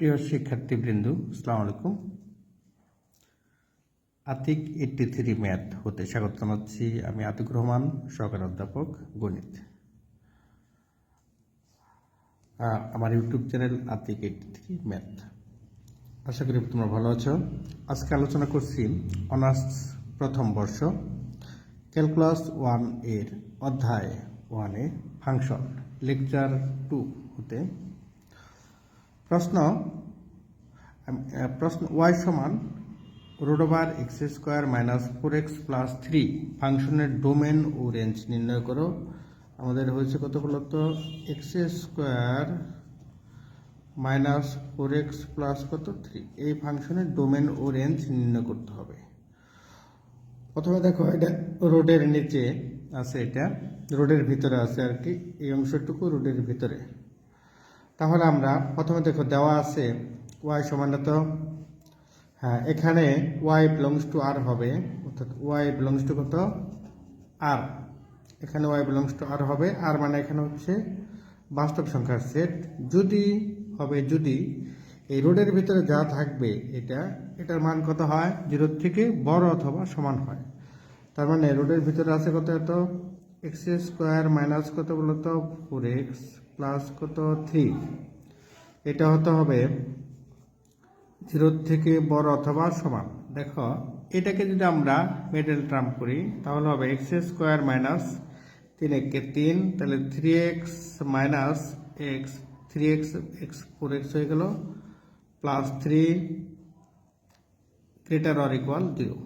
প্রিয় শিক্ষার্থীবৃন্দ, আসসালামু আলাইকুম। আতিক এইটটি থ্রি ম্যাথ হতে স্বাগত জানাচ্ছি আমি আতিক রহমান, সহকারী অধ্যাপক, গণিত। আমার YouTube channel Atik eighty three math আশা করি তোমরা ভালো আছো। আজকে আলোচনা করছি অনার্স প্রথম বর্ষ, ক্যালকুলাস ওয়ানের অধ্যায় ওয়ানে ফাংশন, লেকচার টু হতে প্রশ্ন প্রশ্ন ওয়াই সমান root over X square minus four X plus three. ফাংশনের ডোমেন ও রেঞ্জ নির্ণয় করো। আমাদের হয়েছে কত বলতো X square minus four X plus কত? থ্রি। এই ফাংশনের ডোমেন ও রেঞ্জ নির্ণয় করতে হবে। প্রথমে দেখো, এটা রোডের নিচে আছে এটা। রোডের ভিতরে আছে আর কি। এই অংশটুকু রোডের ভিতরে। তাহলে আমরা প্রথমে দেখো দেওয়া আছে ওয়াই সমান তো হ্যাঁ এখানে ওয়াই বিলংস টু আর হবে, অর্থাৎ ওয়াই বিলংস টু কত? আর এখানে ওয়াই বিলংস টু আর হবে আর মানে এখানে হচ্ছে বাস্তব সংখ্যার সেট যদি, হবে যদি এই রোডের ভিতরে যা থাকবে এটা, এটার মান কত হয়? জিরোর থেকে বড় অথবা সমান হয়। তার মানে রোডের ভিতরে আছে কত এত? এক্স স্কোয়ার মাইনাস কত বলতো ফোর এক্স প্লাস কত? থ্রি। এটা হতে হবে জিরোর থেকে বড় অথবা সমান। দেখো, এটাকে যদি আমরা মিডল টার্ম করি, তাহলে হবে এক্স স্কোয়ার মাইনাস তিন একে তিন, তাহলে three X minus X, three X X four X হয়ে গেল, plus three greater or equal zero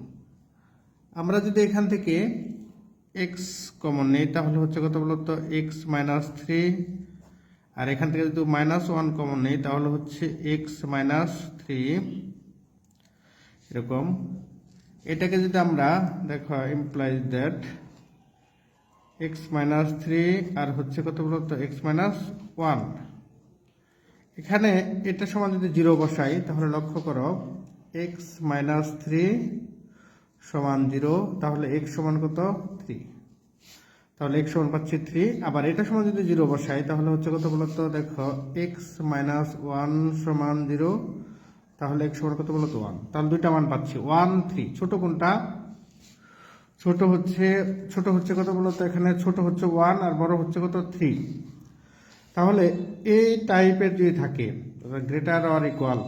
আমরা যদি এখান থেকে এক্স কমন নেই, তাহলে হচ্ছে কত বলতো এক্স মাইনাস থ্রি আর এখান থেকে যদি মাইনাস ওয়ান কমন নেই, তাহলে হচ্ছে এক্স মাইনাস থ্রি এরকম। এটাকে যদি আমরা, দেখো implies that X minus three আর হচ্ছে কত বলতো এক্স মাইনাস ওয়ান এখানে এটা সমান যদি জিরো বসাই, তাহলে লক্ষ্য করো এক্স মাইনাস থ্রি সমান জিরো, তাহলে এক্স সমান কত? থ্রি তাহলে এক্স সমান পাচ্ছি থ্রি আবার এটা সমান যদি জিরো বসাই, তাহলে হচ্ছে কত বলতো? দেখো এক্স মাইনাস ওয়ান সমান জিরো, তাহলে এক্স সমান কত বলতো? ওয়ান তাহলে দুইটা মান পাচ্ছি। ওয়ান থ্রি ছোট কোনটা? ছোট হচ্ছে ছোট হচ্ছে কত বলতো এখানে? ছোট হচ্ছে ওয়ান আর বড় হচ্ছে কত? থ্রি তাহলে এই টাইপের যদি থাকে গ্রেটার অর ইকুয়াল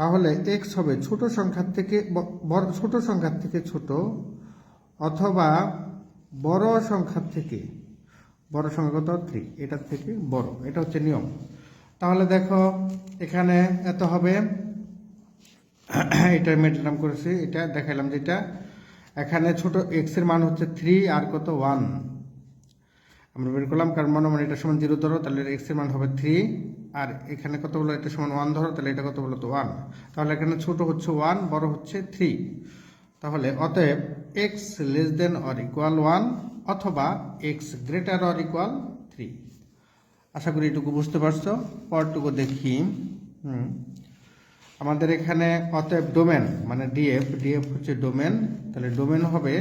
তাহলে এক্স হবে ছোট সংখ্যার থেকে ছোট সংখ্যার থেকে ছোট অথবা বড় সংখ্যার থেকে, বড় সংখ্যা কত? থ্রি এটার থেকে বড়, এটা হচ্ছে নিয়ম। তাহলে দেখো, এখানে এত হবে। এটা মেটালাম করেছি, এটা দেখাইলাম যেটা। এখানে ছোট এক্সের মান হচ্ছে থ্রি আর কত? ওয়ান আমরা বের করলাম, কারণ মনে মনে এটা সমান জিরো ধরো, তাহলে এক্সের মান হবে থ্রি আর এখানে কত বলো এটা সমান ওয়ান ধরো, তাহলে এটা কত বলো তো ওয়ান তাহলে এখানে ছোট হচ্ছে ওয়ান বড় হচ্ছে থ্রি তাহলে অতএব X less than or equal one অথবা X greater or equal three আশা করি এটুকু বুঝতে পারছ। পরটুকু দেখি। হুম। আমাদের এখানে অতএব ডোমেন মানে ডিএফ ডিএফ হচ্ছে ডোমেন তাহলে ডোমেন হবে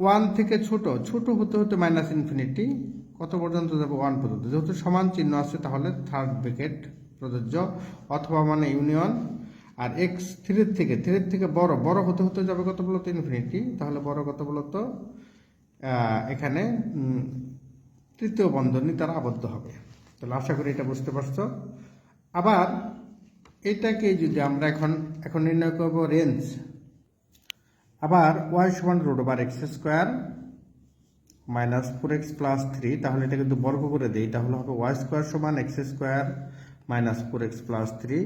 ওয়ান থেকে ছোট। ছোট হতে হতে মাইনাস ইনফিনিটি কত পর্যন্ত যাবে ওয়ান পর্যন্ত? যেহেতু সমান চিহ্ন আছে, তাহলে থার্ড ব্রেকেট প্রযোজ্য। অথবা মানে ইউনিয়ন আর এক্স থ্রির থেকে থ্রির থেকে বড় বড় হতে হতে যাবে কত বলতো? ইনফিনিটি তাহলে বড় কত বলতো? এখানে তৃতীয় বন্ধনী তারা আবদ্ধ হবে। তাহলে আশা করি এটা বুঝতে পারছ। আবার এটাকে যদি আমরা এখন এখন নির্ণয় করব রেঞ্জ আবার ওয়াই সমান root over X square minus four X plus three তাহলে এটা কিন্তু বর্গ করে দিই, তাহলে হবে ওয়াই স্কোয়ার সমান X square minus four X plus three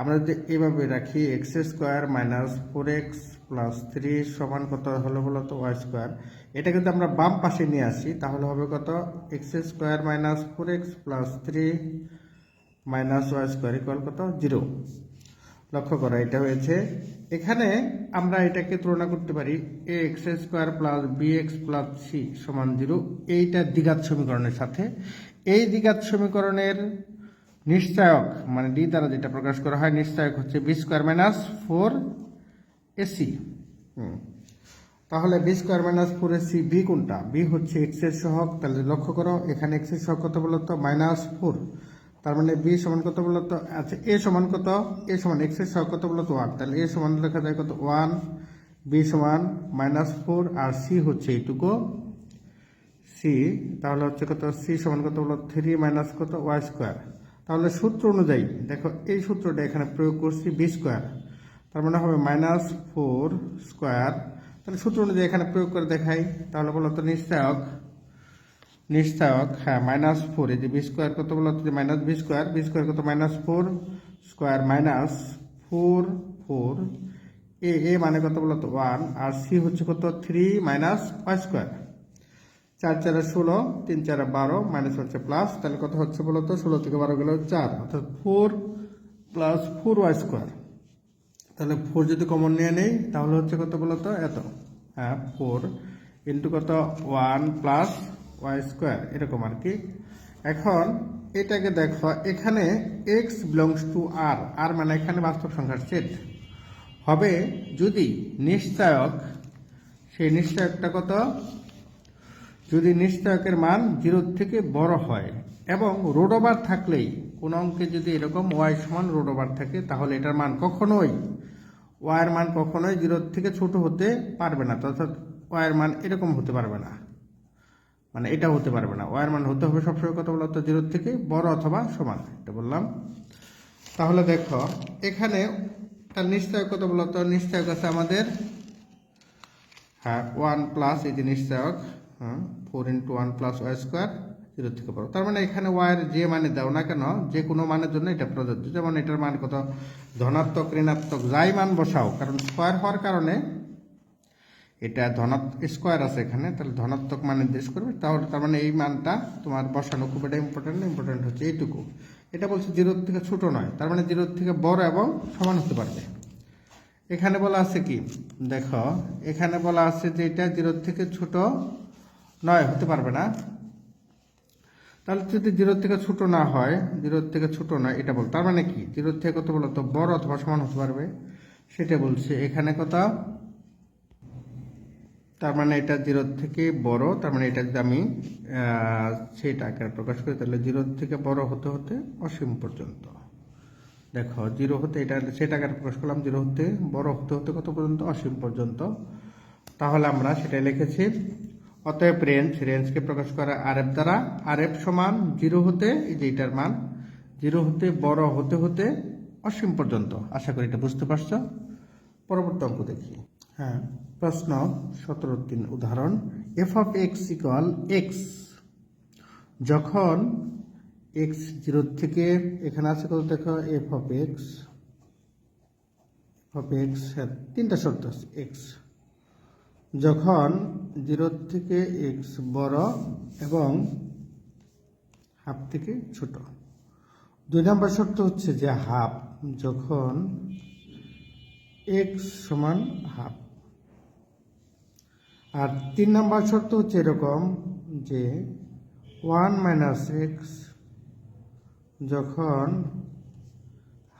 আমরা যদি এভাবে রাখি X square minus four X plus three সমান কত হলো বলো তো? ওয়াই স্কোয়ার এটা কিন্তু আমরা বাম পাশে নিয়ে আসি, তাহলে হবে কত? X square minus four X plus three minus Y square equal কত? জিরো লক্ষ্য করা এটা হয়েছে। এখানে আমরা এটাকে তুলনা করতে পারি A X square plus B X plus C সমান জিরো এইটা দ্বিঘাত সমীকরণের সাথে। এই দ্বিঘাত সমীকরণের নিশ্চয়ক মানে ডি দ্বারা যেটা প্রকাশ করা হয় নিশ্চয়ক হচ্ছে B square minus four A C তাহলে B square minus four A C B কোনটা? বি হচ্ছে এক্সের সহগ তাহলে লক্ষ্য করো এখানে এক্সের সহগ কত বলতো? মাইনাস ফোর তার মানে বি সমান কত বলতো আচ্ছা এ সমান কত? এ সমান এক্সের সহগ কত বলতো ওয়ান তাহলে এ সমান লেখা যায় কত? ওয়ান বি সমান মাইনাস ফোর আর সি হচ্ছে এইটুকু। সি তাহলে হচ্ছে কত? সি সমান কত বলো থ্রি মাইনাস কত? ওয়াই স্কোয়ার তাহলে সূত্র অনুযায়ী, দেখো, এই সূত্রটা এখানে প্রয়োগ করছি বি স্কোয়ার তার মানে হবে মাইনাস ফোর স্কোয়ার তাহলে সূত্র অনুযায়ী এখানে প্রয়োগ করে দেখাই। তাহলে বলো তো নিশ্চয়ক নিশ্চয়ক হ্যাঁ মাইনাস ফোর এই যে বি স্কোয়ার কত বলো তো minus B square B square কত? Minus four square minus four four A A মানে কত বলো তো? ওয়ান আর সি হচ্ছে কত? থ্রি মাইনাস ওয়াই স্কোয়ার চার চারে ষোলো, তিন চারে বারো মাইনাস হচ্ছে প্লাস তাহলে কত হচ্ছে বলো তো? ষোলো থেকে বারো গেলে চার, অর্থাৎ four plus four Y square তাহলে ফোর যদি কমন নিয়ে নেই, তাহলে হচ্ছে কত বলো তো? এত। হ্যাঁ ফোর ইন্টু কত? ওয়ান প্লাস ওয়াই স্কোয়ার এরকম আর কি। এখন এটাকে দেখো, এখানে এক্স বিলংস টু আর আর মানে এখানে বাস্তব সংখ্যার সেট হবে যদি নিশ্চয়ক, সেই নিশ্চয়কটা কত? যদি নিশ্চয়কের মান জিরোর থেকে বড় হয়, এবং রোড ওভার থাকলেই, কোন অঙ্কে যদি এরকম ওয়াই সমান রোড ওভার থাকে, তাহলে এটার মান কখনোই ওয়াইয়ের মান কখনোই জিরোর থেকে ছোট হতে পারবে না, অর্থাৎ ওয়াইয়ের মান এরকম হতে পারবে না। মানে এটা হতে পারবে না। ওয়াইয়ের মান হতে হবে সবসময় কত বলতো জিরোর থেকে বড় অথবা সমান। এটা বললাম। তাহলে দেখো, এখানে তার নিশ্চয় কত বলতো নিশ্চয়ক আছে আমাদের হ্যাঁ ওয়ান প্লাস এই যে নিশ্চয়ক হ্যাঁ four into one plus Y square zero থেকে বড়। তার মানে এখানে ওয়াইয়ের যে মানে দাও না কেন, যে কোনো মানের জন্য এটা প্রযোজ্য। যেমন এটার মান কত? ধনাত্মক, ঋণাত্মক, যাই মান বসাও, কারণ স্কোয়ার হওয়ার কারণে এটা ধনাত্মক স্কোয়ার আছে এখানে, তাহলে ধনাত্মক মান নির্দেশ করবে, তাহলে তার মানে এই মানটা তোমার বসানো খুব একটা ইম্পর্টেন্ট ইম্পর্টেন্ট হচ্ছে এইটুকু। এটা বলছে জিরোর থেকে ছোট নয়, তার মানে জিরোর থেকে বড় এবং সমান হতে পারবে। এখানে বলা আছে কি? দেখো, এখানে বলা আছে যে এটা জিরোর থেকে ছোট নয় হতে পারবে না। তাহলে যদি জিরোর থেকে ছোট না হয় জিরোর থেকে ছোট নয়, এটা বল, তার মানে কি? জিরোর থেকে কত বলো তো বড় অথবা সমান হতে পারবে। সেটা বলছে এখানে কত? তার মানে এটা জিরোর থেকে বড়, তার মানে এটা যদি আমি সেটা আকারে প্রকাশ করি, তাহলে জিরোর থেকে বড় হতে হতে অসীম পর্যন্ত। দেখো, জিরো হতে এটা সেটা আকারে প্রকাশ করলাম, জিরো হতে বড় হতে হতে কত পর্যন্ত? অসীম পর্যন্ত। তাহলে আমরা সেটা লিখেছি, অতএব রেঞ্জ রেঞ্জকে প্রকাশ করা আর এফ দ্বারা আর এফ সমান জিরো হতে, এই যে এটার মান, জিরো হতে বড় হতে হতে অসীম পর্যন্ত। আশা করি এটা বুঝতে পারছ। পরবর্তী অঙ্ক দেখি। হ্যাঁ প্রশ্ন সতেরো তিন উদাহরণ F of X equal X যখন এক্স জিরো থেকে, এখানে আছে কত দেখো? F of X of X তিনটা শর্ত আছে এক্স যখন জিরো থেকে এক্স বড় এবং হাফ থেকে ছোট। দুই নম্বর শর্ত হচ্ছে যে হাফ যখন এক্স সমান হাফ আর তিন নম্বর শর্ত হচ্ছে এরকম যে ওয়ান মাইনাস এক্স যখন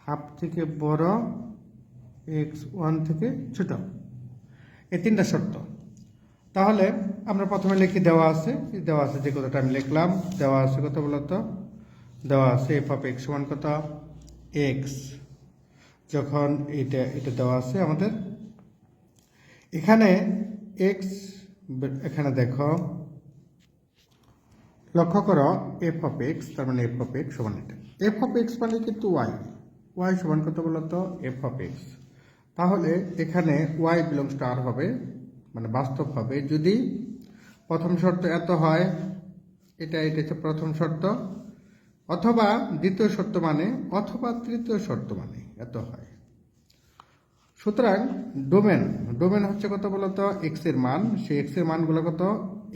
হাফ থেকে বড় এক্স ওয়ান থেকে ছোট। এই তিনটা শর্ত। তাহলে আমরা প্রথমে লিখি দেওয়া আছে দেওয়া আছে যে কথাটা আমি লিখলাম, দেওয়া আছে কত বলতো দেওয়া আছে এফ অফ এক্স সমান কত? এক্স যখন এটা এটা দেওয়া আছে আমাদের। এখানে এক্স এখানে দেখো, লক্ষ্য করো এফ অফ এক্স তার মানে এফ অফ এক্স সমান এটা। এফ অফ এক্স মানে কিন্তু ওয়াই ওয়াই সমান কত বলতো এফ অফ এক্স তাহলে এখানে ওয়াই বিলংস টু আর হবে মানে বাস্তব হবে। যদি প্রথম শর্ত এত হয়, এটা এটা হচ্ছে প্রথম শর্ত। অথবা দ্বিতীয় শর্ত মানে অথবা তৃতীয় শর্ত মানে এত হয়। সুতরাং ডোমেন ডোমেন হচ্ছে কত বলতো? এক্সের মান। সেই এক্সের মানগুলো কত?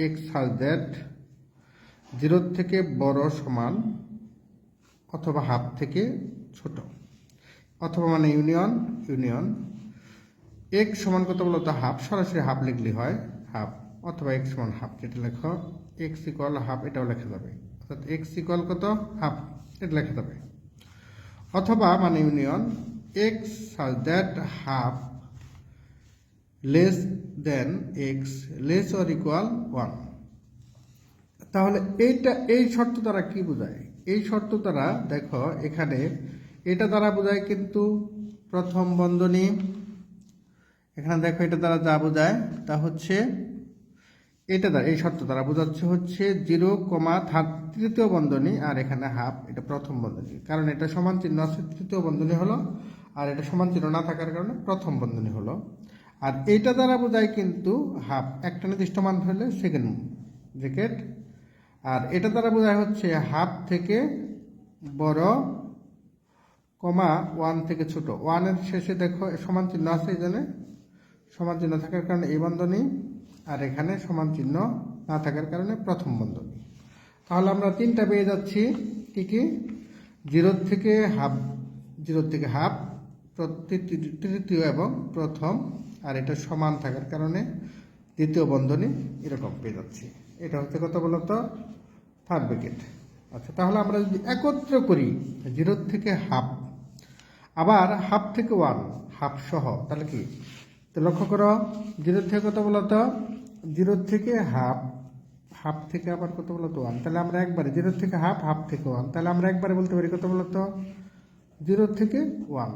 এক্স হাজ দ্যাট জিরোর থেকে বড় সমান অথবা হাফ থেকে ছোট। অথবা মানে ইউনিয়ন ইউনিয়ন। এক সমান কত বলতো? হাফ। সরাসরি হাফ লিখলে হয় হাফ। অথবা এক্স সমান হাফ। যেটা লেখো এক্স ইকুয়াল হাফ, এটাও লেখা যাবে। অর্থাৎ এক্স ইকুয়াল কত? হাফ। এটা লেখা যাবে। অথবা মানে union X such that half less than X less or equal one তাহলে এইটা, এই শর্ত দ্বারা কি বোঝায়? এই শর্ত দ্বারা দেখো এখানে এটা দ্বারা বোঝায় কিন্তু প্রথম বন্ধনী। এখানে দেখো এটা দ্বারা যা বোঝায় তা হচ্ছে এটা দ্বারা, এই শর্ত দ্বারা বোঝাচ্ছে হচ্ছে জিরো কমা তৃতীয় বন্ধনী আর এখানে হাফ, এটা প্রথম বন্ধনী। কারণ এটা সমান চিহ্ন আছে, তৃতীয় বন্ধনী হলো আর এটা সমান চিহ্ন না থাকার কারণে প্রথম বন্ধনী হলো। আর এইটা দ্বারা বোঝায় কিন্তু হাফ একটা নির্দিষ্ট মান হলে সেকেন্ড ব্রেকেট আর এটা দ্বারা বোঝায় হচ্ছে হাফ থেকে বড় কমা ওয়ান থেকে ছোট। ওয়ানের শেষে দেখো সমান চিহ্ন আছে এই জন্য সমান চিহ্ন থাকার কারণে এই বন্ধনী। আর এখানে সমান চিহ্ন না থাকার কারণে প্রথম বন্ধনী। তাহলে আমরা তিনটা পেয়ে যাচ্ছি। কি কি? জিরোর থেকে হাফ জিরোর থেকে হাফ তৃতীয় এবং প্রথম, আর এটা সমান থাকার কারণে দ্বিতীয় বন্ধনী এরকম পেয়ে যাচ্ছি। এটা হচ্ছে কত বলতো? থার্ড উইকেট আচ্ছা তাহলে আমরা যদি একত্র করি জিরোর থেকে হাফ আবার হাফ থেকে ওয়ান হাফ সহ, তাহলে কি? তো লক্ষ্য করো জিরোর থেকে কত বলতো? জিরোর থেকে হাফ হাফ থেকে আবার কত বলতো? ওয়ান তাহলে আমরা একবারে জিরোর থেকে হাফ হাফ থেকে ওয়ান তাহলে আমরা একবারে বলতে পারি কত বলতো? জিরোর থেকে ওয়ান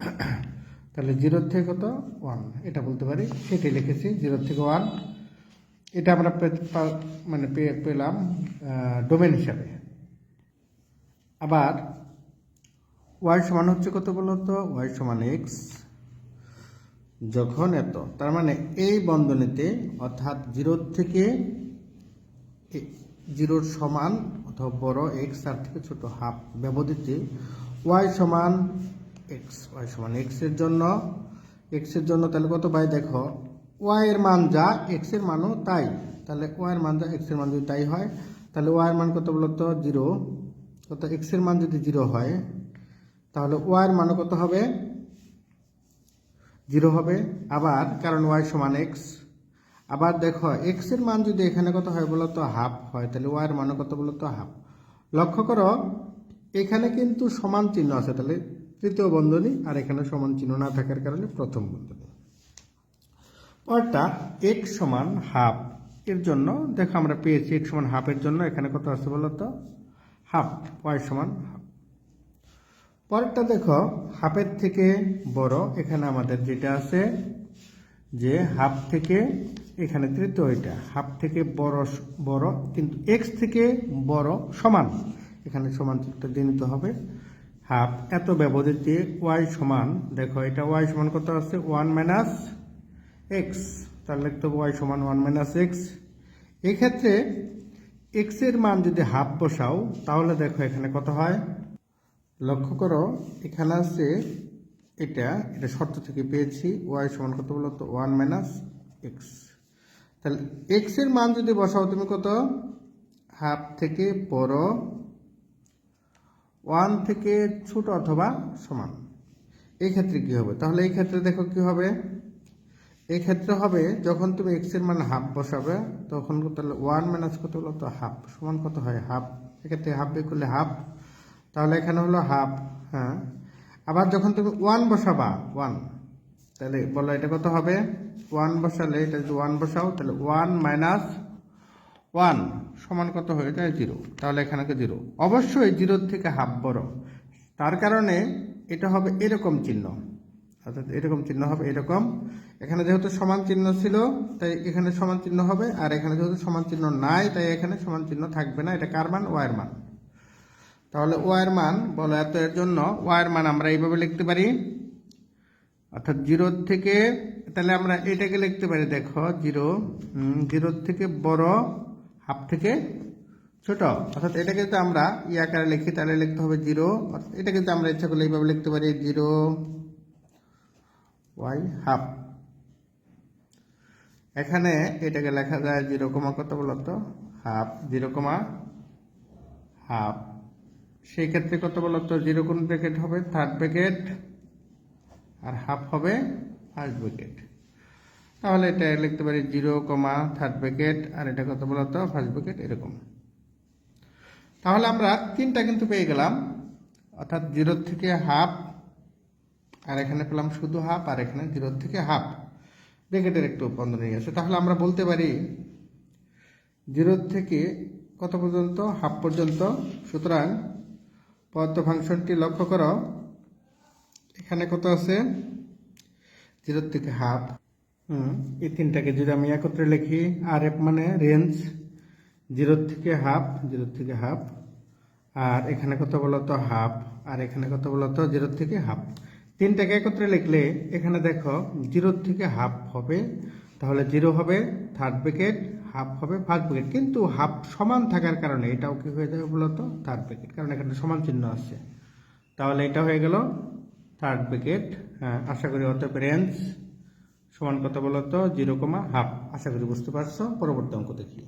তাহলে জিরোর থেকে কত? ওয়ান। এটা বলতে পারি। সেটাই লিখেছি জিরোর থেকে ওয়ান। এটা আমরা মানে পেলাম ডোমেন হিসাবে। আবার, ওয়াই সমান হচ্ছে কত বলতো? ওয়াই সমান এক্স যখন এত। তার মানে এই বন্ধনীতে অর্থাৎ জিরোর থেকে জিরোর সমান অথবা বড় এক্স আর থেকে ছোট হাফ ব্যবধিতে ওয়াই সমান এক্স ওয়াই সমান এক্সের জন্য এক্সের জন্য তাহলে কত পাই? দেখো ওয়াই এর মান যা এক্সের মানও তাই। তাহলে ওয়াই এর মান যা এক্সের মান যদি তাই হয়, তাহলে ওয়াই এর মান কত বলতো? জিরো কত? এক্সের মান যদি জিরো হয়, তাহলে ওয়াই এর মানও কত হবে? জিরো হবে। আবার, কারণ ওয়াই সমান এক্স আবার দেখো এক্সের মান যদি এখানে কত হয় বলো তো হাফ হয়। তাহলে ওয়াই এর মানও কত বলো তো হাফ লক্ষ্য করো, এখানে কিন্তু সমান চিহ্ন আছে। তাহলে তৃতীয় বন্ধনী আর এখানে সমান চিহ্ন না থাকার কারণে প্রথম বন্ধনী। অর্থাৎ এক্স সমান হাফ এর জন্য, দেখো আমরা পেয়েছি এক্স সমান হাফের জন্য, এখানে কত আছে তো? হাফ ওয়াই সমান হাফ। পরেরটা দেখো, হাফের থেকে বড়, এখানে আমাদের যেটা আছে যে হাফ থেকে, এখানে তৃতীয় এটা, হাফ থেকে বড় বড়, কিন্তু এক্স থেকে বড় সমান। এখানে সমান চিত্রটা দিয়ে নিতে হবে। হাফ, এত ব্যবধিতে ওয়াই সমান, দেখো এটা ওয়াই সমান কত আছে? ওয়ান মাইনাস এক্স তাহলে লিখতে ওয়াই সমান ওয়ান মাইনাস এক্স এক্ষেত্রে এক্সের মান যদি হাফ বসাও, তাহলে দেখো এখানে কত হয়? লক্ষ্য করো, এখানে আছে এটা এটা শর্ত থেকে পেয়েছি ওয়াই সমান কত বলো তো? ওয়ান মাইনাস এক্স তাহলে এক্সের মান যদি বসাও, তুমি কত? হাফ থেকে বড় ওয়ান থেকে ছোট অথবা সমান। এই ক্ষেত্রে কি হবে? তাহলে এই ক্ষেত্রে দেখো কি হবে? এই ক্ষেত্রে হবে, যখন তুমি এক্সের মান হাফ বসাবে, তখন তাহলে ওয়ান মাইনাস কত হলো? তো হাফ সমান কত হয়? হাফ এক্ষেত্রে হাফ বের করলে হাফ তাহলে এখানে হলো হাফ হ্যাঁ। আবার যখন তুমি ওয়ান বসাবা ওয়ান তাহলে বলো এটা কত হবে? ওয়ান বসালে এটা যদি ওয়ান বসাও, তাহলে ওয়ান মাইনাস ওয়ান সমান কত হয়ে যায় জিরো? তাহলে এখানে জিরো। অবশ্যই জিরোর থেকে হাফ বড়। তার কারণে এটা হবে এরকম চিহ্ন। অর্থাৎ এরকম চিহ্ন হবে এরকম। এখানে যেহেতু সমান চিহ্ন ছিল, তাই এখানে সমান চিহ্ন হবে। আর এখানে যেহেতু সমান চিহ্ন নাই, তাই এখানে সমান চিহ্ন থাকবে না। এটা কার মান? ওয়ার মান। তাহলে ওয়ার মান, বলো এত এর জন্য ওয়ার মান আমরা এইভাবে লিখতে পারি। অর্থাৎ জিরোর থেকে, তাহলে আমরা এটাকে লিখতে পারি, দেখো, জিরো জিরোর থেকে বড় হাফ থেকে ছোট। অর্থাৎ এটাকে যদি আমরা ই আকারে লিখি, তাহলে লিখতে হবে জিরো। অর্থাৎ এটাকে যদি আমরা ইচ্ছা করলে এইভাবে লিখতে পারি, জিরো ওয়াই হাফ। এখানে এটাকে লেখা যায় জিরো কমা কত বলতো? Half, zero comma half. সেই ক্ষেত্রে কত বলতো? জিরো কোন ব্র্যাকেট হবে? Third bracket. আর হাফ হবে ফার্স্ট ব্র্যাকেট। তাহলে এটা লিখতে পারি জিরো কমা থার্ড ব্র্যাকেট আর এটা কত বলতো? ফার্স্ট ব্র্যাকেট এরকম। তাহলে আমরা তিনটা কিন্তু পেয়ে গেলাম। অর্থাৎ জিরোর থেকে হাফ আর এখানে পেলাম শুধু হাফ আর এখানে জিরোর থেকে হাফ ব্র্যাকেটের একটু বন্ধ বন্ধনী আছে তাহলে আমরা বলতে পারি জিরোর থেকে কত পর্যন্ত? হাফ পর্যন্ত। সুতরাং পদার্থ ফাংশনটি লক্ষ্য করো। এখানে কত আছে? জিরোর থেকে হাফ এই তিনটাকে যদি আমি একত্রে লিখি আর এফ মানে রেঞ্জ জিরোর থেকে হাফ জিরোর থেকে হাফ আর এখানে কত বলতো হাফ আর এখানে কত বলতো জিরোর থেকে হাফ তিনটাকে একত্রে লিখলে, এখানে দেখো জিরোর থেকে হাফ হবে, তাহলে জিরো হবে থার্ড ব্রেকেট হাফ হবে ফার্স্ট ব্রেকেট কিন্তু হাফ সমান থাকার কারণে এটাও কি হয়ে যাবে বলতো? থার্ড ব্রেকেট কারণ এখানে সমান চিহ্ন আছে। তাহলে এটা হয়ে গেল থার্ড ব্রেকেট হ্যাঁ আশা করি অত রেঞ্জ সমান কথা বলতো জিরো কমা হাফ আশা করি বুঝতে পারছ। পরবর্তী অঙ্ক দেখি।